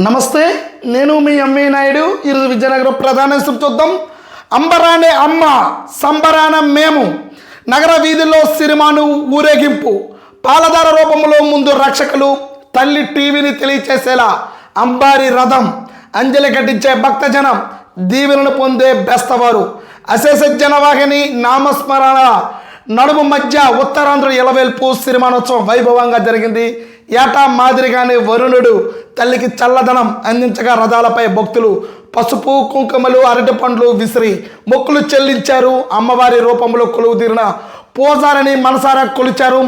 నమస్తే నేను మీ ఎంవి నాయుడు. ఈరోజు విజయనగరం ప్రధాన చూద్దాం. అంబరానే అమ్మ సంబరాన మేము. నగర వీధుల్లో సినిమాను ఊరేగింపు. పాలధార రూపంలో ముందు రక్షకులు తల్లి టీవీని తెలియచేసేలా అంబారి రథం. అంజలి ఘటించే భక్తజనం దీవెనలు పొందే బెస్తవారు. అశేష జనవాహిని నామస్మరణ. నడుము మధ్య ఉత్తరాంధ్ర ఇలవేల్పు సిరిమానోత్సవం వైభవంగా జరిగింది. ఏటా మాదిరిగానే వరుణుడు తల్లికి చల్లదనం అందించగా రథాలపై భక్తులు పసుపు కుంకుమలు అరటి పండ్లు విసిరి మొక్కులు చెల్లించారు. అమ్మవారి రూపంలో కొలువు తీరిన పూజారని మనసారా కొలిచారు.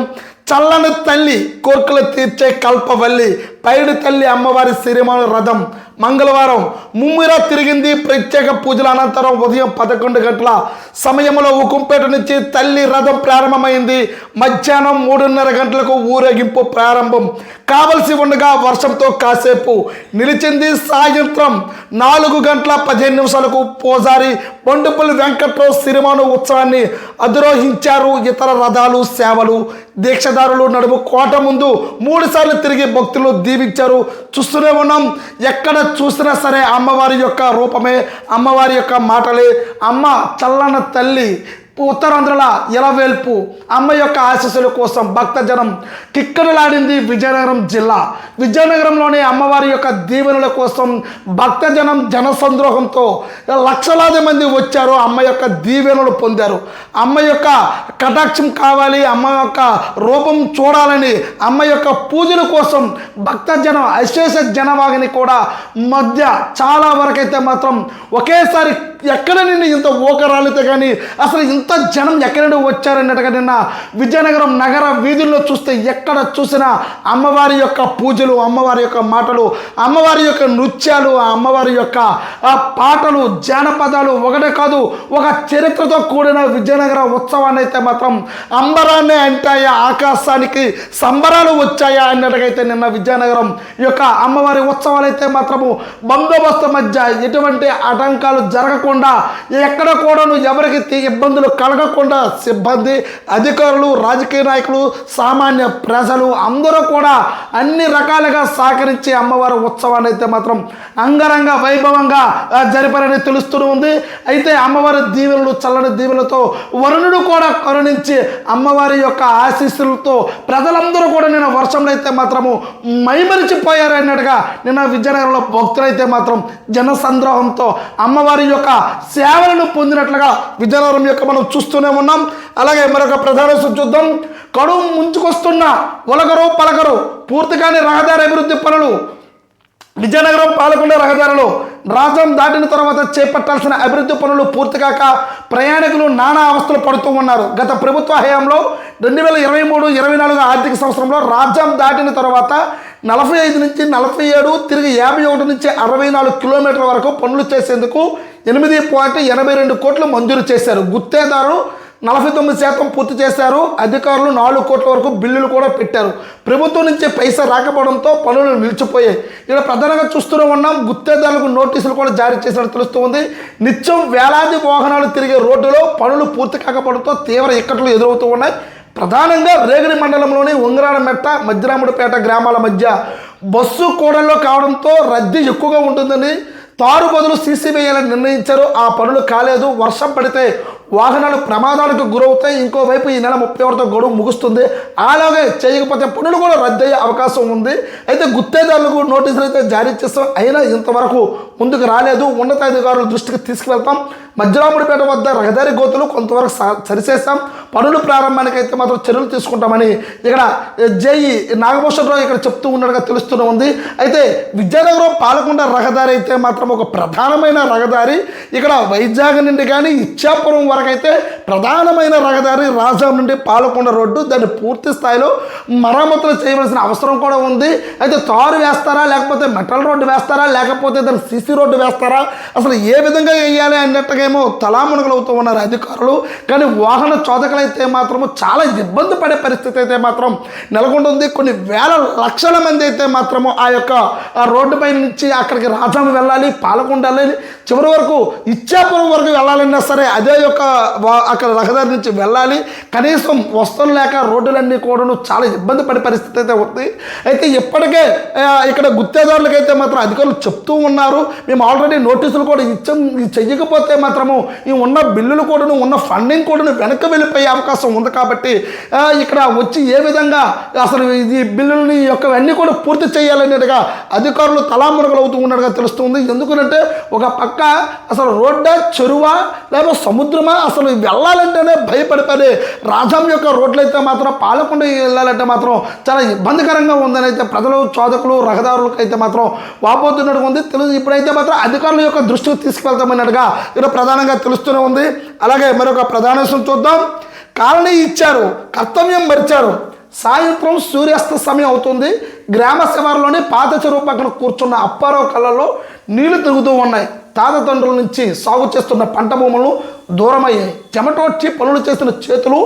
చల్లని తల్లి కోర్కులు తీర్చే కల్పవల్లి పైడు తల్లి అమ్మవారి సిరిమాను రథం. మంగళవారం ముమ్మిర తిరిగింది. ప్రత్యేక పూజల అనంతరం ఉదయం పదకొండు గంటల సమయంలో ఉకుంపేట నుంచి తల్లి రథం ప్రారంభమైంది. మధ్యాహ్నం మూడున్నర గంటలకు ఊరేగింపు ప్రారంభం. కావలసి ఉండగా వర్షంతో కాసేపు నిలిచింది. సాయంత్రం నాలుగు గంటల పదిహేను నిమిషాలకు పూజారి బొండుపల్లి వెంకట్రావు సిరిమాను ఉత్సవాన్ని అధిరోహించారు. ఇతర రథాలు సేవలు దీక్షదారులు నడుము కోట ముందు మూడుసార్లు తిరిగి భక్తులు దీవించారు. చూస్తూనే ఉన్నాం. ఎక్కడ చూసినా సరే అమ్మవారి యొక్క రూపమే అమ్మవారి యొక్క మాటలే. అమ్మ చల్లన తల్లి ఉత్తరాంధ్రల ఎలవేల్పు అమ్మ యొక్క ఆశీస్సుల కోసం భక్తజనం కిక్కడలాడింది విజయనగరం జిల్లా. విజయనగరంలోని అమ్మవారి యొక్క దీవెనల కోసం భక్తజనం జనసంద్రోహంతో లక్షలాది మంది వచ్చారు అమ్మ యొక్క దీవెనలు పొందారు. అమ్మ యొక్క కటాక్షం కావాలి అమ్మ యొక్క రూపం చూడాలని అమ్మ యొక్క పూజల కోసం భక్తజనం అశేష జనవాగిని కూడా మధ్య చాలా వరకైతే మాత్రం ఒకేసారి ఎక్కడ నుండి ఇంత ఊకరాలితే కానీ అసలు ఇంత జనం ఎక్కడి నుండి వచ్చారన్నట్టుగా నిన్న విజయనగరం నగర వీధుల్లో చూస్తే ఎక్కడ చూసినా అమ్మవారి యొక్క పూజలు అమ్మవారి యొక్క మాటలు అమ్మవారి యొక్క నృత్యాలు ఆ అమ్మవారి యొక్క పాటలు జానపదాలు ఒకటే కాదు ఒక చరిత్రతో కూడిన విజయనగర ఉత్సవాన్ని అయితే మాత్రం అంబరాన్ని అంటాయా ఆకాశానికి సంబరాలు వచ్చాయా అన్నట్టుగైతే నిన్న విజయనగరం యొక్క అమ్మవారి ఉత్సవాలు అయితే మాత్రము బందోబస్తు మధ్య ఎటువంటి ఆటంకాలు జరగకుండా ఎక్కడ కూడాను ఎవరికి ఇబ్బందులు కలగకుండా సిబ్బంది అధికారులు రాజకీయ నాయకులు సామాన్య ప్రజలు అందరూ కూడా అన్ని రకాలుగా సహకరించి అమ్మవారి ఉత్సవాన్ని అయితే మాత్రం అంగరంగ వైభవంగా జరిపారని తెలుస్తూనే ఉంది. అయితే అమ్మవారి దీవెనలు చల్లని దీవెనలతో వరుణుడు కూడా కరుణించి అమ్మవారి యొక్క ఆశీస్సులతో ప్రజలందరూ కూడా నిన్న వర్షంలో అయితే మాత్రము మైమరిచిపోయారు అన్నట్టుగా నిన్న విజయనగరంలో భక్తులైతే మాత్రం జనసంద్రోహంతో అమ్మవారి యొక్క సేవలను పొందినట్లుగా విజయనగరం యొక్క మనం చూస్తూనే ఉన్నాం. అలాగే మరొక ప్రధాన చూద్దాం. కడువు ముంచుకొస్తున్న ఒలగరు పలకరు పూర్తిగానే రహదారి అభివృద్ధి పనులు. విజయనగరం పాలకొండ రహదారిలో రాజ్యం దాటిన తర్వాత చేపట్టాల్సిన అభివృద్ధి పనులు పూర్తి కాక ప్రయాణికులు నానా అవస్థలు పడుతూ ఉన్నారు. గత ప్రభుత్వ హయాంలో రెండు వేల ఇరవై మూడు ఇరవై నాలుగు ఆర్థిక సంవత్సరంలో రాజ్యం దాటిన తర్వాత నలభై ఐదు నుంచి నలభై ఏడు తిరిగి యాభై ఒకటి నుంచి అరవై నాలుగు కిలోమీటర్ల వరకు పనులు చేసేందుకు ఎనిమిది పాయింట్ ఎనభై రెండు కోట్లు మంజూరు చేశారు. గుత్తేదారు నలభై తొమ్మిది శాతం పూర్తి చేశారు. అధికారులు నాలుగు కోట్ల వరకు బిల్లులు కూడా పెట్టారు. ప్రభుత్వం నుంచి పైసా రాకపోవడంతో పనులు నిలిచిపోయాయి. ఇక్కడ ప్రధానంగా చూస్తూనే ఉన్నాం గుత్తేదారులకు నోటీసులు కూడా జారీ చేసినట్టు తెలుస్తుంది. నిత్యం వేలాది వాహనాలు తిరిగే రోడ్డులో పనులు పూర్తి కాకపోవడంతో తీవ్ర ఇక్కట్లు ఎదురవుతూ ఉన్నాయి. ప్రధానంగా రేగడి మండలంలోని ఉంగరాడమెట్ట మధ్యరాముడిపేట గ్రామాల మధ్య బస్సు కూడల్లో కావడంతో రద్దీ ఎక్కువగా ఉంటుందని తారు బదులు సీసీ వేయాలని నిర్ణయించారు. ఆ పనులు కాలేదు. వర్షం పడితే వాహనాలు ప్రమాదాలకు గురవుతాయి. ఇంకోవైపు ఈ నెల ముప్పై ఒకటితో గడువు ముగుస్తుంది. అలాగే చేయకపోతే పనులు కూడా రద్దయ్యే అవకాశం ఉంది. అయితే గుత్తేదారులకు నోటీసులు అయితే జారీ చేస్తాం. అయినా ఇంతవరకు ముందుకు రాలేదు. ఉన్నతాధికారుల దృష్టికి తీసుకువెళ్తాం. మధ్యరాముడిపేట వద్ద రహదారి గోతులు కొంతవరకు స- సరిచేస్తాం పనులు ప్రారంభానికి అయితే మాత్రం చర్యలు తీసుకుంటామని ఇక్కడ జేఈ నాగభూషణరావు ఇక్కడ చెప్తూ ఉన్నట్టుగా తెలుస్తూనే ఉంది. అయితే విద్యానగరం పాలకొండ రహదారి అయితే మాత్రం ఒక ప్రధానమైన రహదారి. ఇక్కడ వైజాగ్ నుండి కానీ ఇచ్చాపురం వరకు అయితే ప్రధానమైన రహదారి రాజాం నుండి పాలకొండ రోడ్డు దాన్ని పూర్తి స్థాయిలో మరమ్మతులు చేయవలసిన అవసరం కూడా ఉంది. అయితే తారు వేస్తారా లేకపోతే మెటల్ రోడ్డు వేస్తారా లేకపోతే దాన్ని సిసి రోడ్డు వేస్తారా అసలు ఏ విధంగా వేయాలి అన్నట్టుగా ఏమో అవుతూ ఉన్నారు అధికారులు. కానీ వాహన చోదకులైతే మాత్రము చాలా ఇబ్బంది పడే పరిస్థితి అయితే మాత్రం నెలకొంటుంది. కొన్ని వేల లక్షల మంది అయితే మాత్రము ఆ యొక్క ఆ రోడ్డుపై నుంచి అక్కడికి రాజాము వెళ్ళాలి పాలకొండ వెళ్ళాలి. చివరి వరకు ఇచ్చాపురం వరకు వెళ్ళాలన్నా సరే అదే యొక్క అక్కడ రహదారి నుంచి వెళ్ళాలి. కనీసం వస్తువులు లేక రోడ్డులన్నీ కూడాను చాలా ఇబ్బంది పడే పరిస్థితి అయితే ఉంది. అయితే ఇప్పటికే ఇక్కడ గుత్తేదారులకైతే మాత్రం అధికారులు చెప్తూ ఉన్నారు. మేము ఆల్రెడీ నోటీసులు కూడా ఇచ్చాం చెయ్యకపోతే మాత్రము ఈ ఉన్న బిల్లులు కూడాను ఉన్న ఫండింగ్ కూడాను వెనక్కి వెళ్ళిపోయే అవకాశం ఉంది కాబట్టి ఇక్కడ వచ్చి ఏ విధంగా అసలు ఈ బిల్లులని యొక్క అన్నీ కూడా పూర్తి చేయాలనేట్టుగా అధికారులు తలామునకలు అవుతూ ఉన్నట్టుగా తెలుస్తుంది. ఎందుకంటే ఒక పక్క అసలు రోడ్డా చెరువా లేకపోతే సముద్రమా అసలు వెళ్ళాలంటేనే భయపడిపోయి రాజాం యొక్క రోడ్లు అయితే మాత్రం పాలకుండా వెళ్ళాలంటే మాత్రం చాలా ఇబ్బందికరంగా ఉందని అయితే ప్రజలు చోదకులు రహదారులకు అయితే మాత్రం వాపోతున్నట్టుగా ఉంది. తెలుసు ఇప్పుడైతే మాత్రం అధికారుల యొక్క దృష్టికి తీసుకెళ్తామన్నట్టుగా ఇక్కడ ప్రధానంగా తెలుస్తూనే ఉంది అలాగే మరొక ప్రధాన విషయం చూద్దాం కాలనీ ఇచ్చారు కర్తవ్యం మరిచారు సాయంత్రం సూర్యాస్త సమయం అవుతుంది గ్రామ శివారులోని పాత చెరువు పక్కన కూర్చున్న అప్పారావు కళ్ళలో నీళ్ళు తిరుగుతూ ఉన్నాయి తాతతండ్రుల నుంచి సాగు చేస్తున్న పంట భూములు దూరమయ్యాయి చెమటోడ్చి పనులు చేస్తున్న చేతులు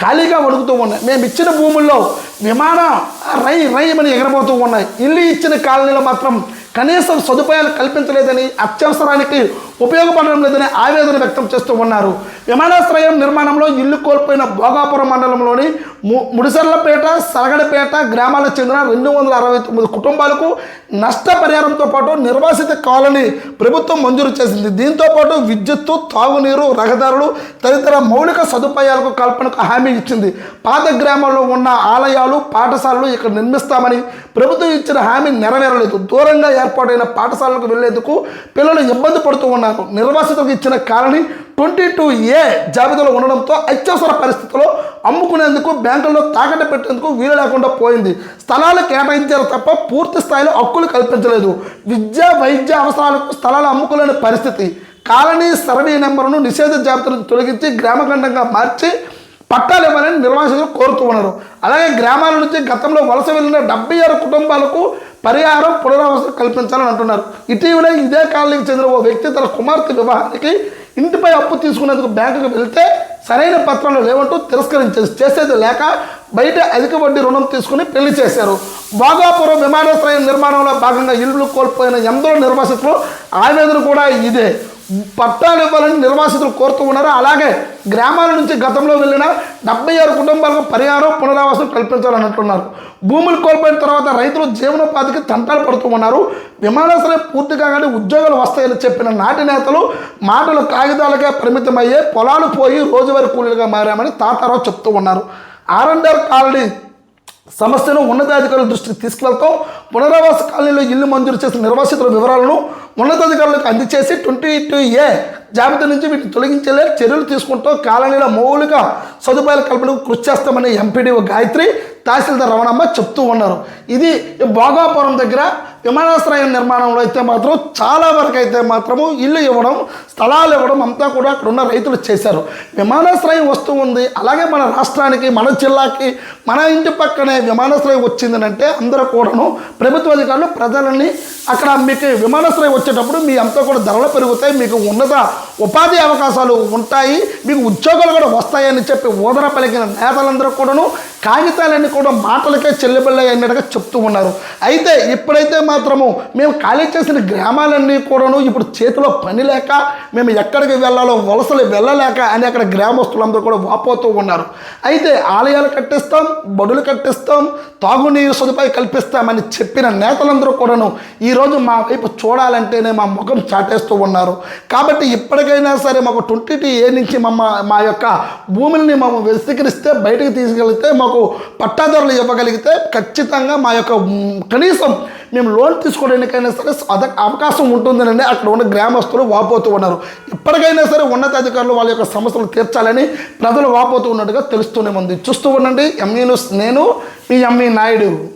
ఖాళీగా వణుకుతూ ఉన్నాయి మేము ఇచ్చిన భూముల్లో విమానం రై రై అని ఎగరబోతూ ఉన్నాయి ఇల్లు ఇచ్చిన కాలనీలో మాత్రం కనీసం సదుపాయాలు కల్పించలేదని అత్యవసరానికి ఉపయోగపడడం లేదని ఆవేదన వ్యక్తం చేస్తూ ఉన్నారు. విమానాశ్రయం నిర్మాణంలో ఇల్లు కోల్పోయిన భోగాపురం మండలంలోని ము ముడిసర్లపేట సరగడపేట గ్రామాలకు చెందిన రెండు వందల అరవై తొమ్మిది కుటుంబాలకు నష్టపరిహారంతో పాటు నిర్వాసిత కాలనీ ప్రభుత్వం మంజూరు చేసింది. దీంతో పాటు విద్యుత్తు తాగునీరు రహదారులు తదితర మౌలిక సదుపాయాలకు కల్పనకు హామీ ఇచ్చింది. పాత గ్రామాల్లో ఉన్న ఆలయాలు పాఠశాలలు ఇక్కడ నిర్మిస్తామని ప్రభుత్వం ఇచ్చిన హామీ నెరవేరలేదు. దూరంగా ఏర్పాటైన పాఠశాలకు వెళ్ళేందుకు పిల్లలు ఇబ్బంది పడుతూ ఉన్నారు. నిర్వాసితులకు ఇచ్చిన కాలనీ ట్వంటీ టూ ఏ జాబితాలో ఉండడంతో అత్యవసర పరిస్థితుల్లో అమ్ముకునేందుకు బ్యాంకుల్లో తాకట్టు పెట్టేందుకు వీలు లేకుండా పోయింది. స్థలాలు కేటాయించారు తప్ప పూర్తి స్థాయిలో హక్కులు కల్పించలేదు. విద్య వైద్య అవసరాలకు స్థలాలు అమ్ముకోలేని పరిస్థితి. కాలనీ సర్వే నెంబర్ను నిషేధ జాబితాను తొలగించి గ్రామఖండంగా మార్చి పట్టాలు ఇవ్వాలని నిర్వాసితులు కోరుతూ ఉన్నారు. అలాగే గ్రామాల నుంచి గతంలో వలస వెళ్ళిన డెబ్బై ఆరు కుటుంబాలకు పరిహారం పునరావాసం కల్పించాలని అంటున్నారు. ఇటీవల ఇదే కాలనీకి చెందిన ఓ వ్యక్తి తన కుమార్తె వివాహానికి ఇంటిపై అప్పు తీసుకునేందుకు బ్యాంకుకు వెళ్తే సరైన పత్రాలు లేవంటూ తిరస్కరించేసి చేసేది లేక బయట అధిక వడ్డీ రుణం తీసుకుని పెళ్ళి చేశారు. భోగాపురం విమానాశ్రయం నిర్మాణంలో భాగంగా ఇల్లు కోల్పోయిన ఎందరో నిర్వాసితులు ఆవేదన కూడా ఇదే. పట్టాలు ఇవ్వాలని నిర్వాసితులు కోరుతూ ఉన్నారు. అలాగే గ్రామాల నుంచి గతంలో వెళ్ళిన డెబ్బై ఆరు కుటుంబాలకు పరిహారం పునరావాసం కల్పించాలని అంటున్నారు భూములు కోల్పోయిన తర్వాత రైతులు జీవనోపాధికి తంటాలు పడుతూ ఉన్నారు. విమానాశ్రయం పూర్తి కాగానే ఉద్యోగాలు వస్తాయని చెప్పిన నాటి నేతలు మాటలు కాగితాలకే పరిమితమయ్యే పొలాలు పోయి రోజువారీ కూలీలుగా మారామని తాతారావు చెప్తూ ఉన్నారు. ఆర్ అండ్ ఆర్ కాలనీ సమస్యను ఉన్నతాధికారుల దృష్టికి తీసుకువెళ్తాం. పునరావాస కాలనీలో ఇల్లు మంజూరు చేసిన నిర్వాసితుల వివరాలను ఉన్నతాధికారులకు అందజేసి ట్వంటీ టూ ఏ జాబితా నుంచి వీటిని తొలగించేలా చర్యలు తీసుకుంటూ. కాలనీలో మౌలిక సదుపాయాల కల్పనకు కృషి చేస్తామని ఎంపీడీఓ గాయత్రి తహసీల్దార్ రమణమ్మ చెప్తూ ఉన్నారు. ఇది భోగాపురం దగ్గర విమానాశ్రయం నిర్మాణంలో అయితే మాత్రం చాలా వరకు అయితే మాత్రము ఇల్లు ఇవ్వడం స్థలాలు ఇవ్వడం అంతా కూడా అక్కడ ఉన్న రైతులు చేశారు. విమానాశ్రయం వస్తూ ఉంది. అలాగే మన రాష్ట్రానికి మన జిల్లాకి మన ఇంటి పక్కనే విమానాశ్రయం వచ్చిందనంటే అందరూ కూడాను ప్రభుత్వ అధికారులు ప్రజలని అక్కడ మీకు విమానాశ్రయం వచ్చేటప్పుడు మీ అంతా కూడా ధరలు పెరుగుతాయి మీకు ఉన్నత ఉపాధి అవకాశాలు ఉంటాయి మీకు ఉద్యోగాలు కూడా వస్తాయని చెప్పి ఓదన పలికిన నేతలందరూ కూడాను కాగితాలన్నీ కూడా మాటలకే చెల్లిబిళ్ళ అన్నట్టుగా చెప్తూ ఉన్నారు. అయితే ఇప్పుడైతే మా మాత్రము. మేము ఖాళీ చేసిన గ్రామాలన్నీ కూడాను ఇప్పుడు చేతిలో పని లేక మేము ఎక్కడికి వెళ్ళాలో వలసలు వెళ్ళలేక అని అక్కడ గ్రామస్తులందరూ కూడా వాపోతూ ఉన్నారు. అయితే ఆలయాలు కట్టిస్తాం బడులు కట్టిస్తాం తాగునీరు సదుపాయం కల్పిస్తామని చెప్పిన నేతలందరూ కూడాను ఈరోజు మా వైపు చూడాలంటేనే మా ముఖం చాటేస్తూ ఉన్నారు. కాబట్టి ఇప్పటికైనా సరే మాకు ట్వంటీ ఏ నుంచి మమ్మ మా యొక్క భూముల్ని మేము వెస్వీకరిస్తే బయటకు తీసుకెళ్తే మాకు పట్టాదారులు ఇవ్వగలిగితే ఖచ్చితంగా మా యొక్క కనీసం మేము లోన్ తీసుకోవడానికైనా సరే అద అవకాశం ఉంటుందని అక్కడ ఉన్న గ్రామస్తులు వాపోతూ ఉన్నారు. ఇప్పటికైనా సరే ఉన్నతాధికారులు వాళ్ళ యొక్క సమస్యలు తీర్చాలని ప్రజలు వాపోతూ ఉన్నట్టుగా తెలుస్తూనే ఉంది. చూస్తూ ఉండండి. ఎంఈ నేను మీ ఎంఈ నాయుడు.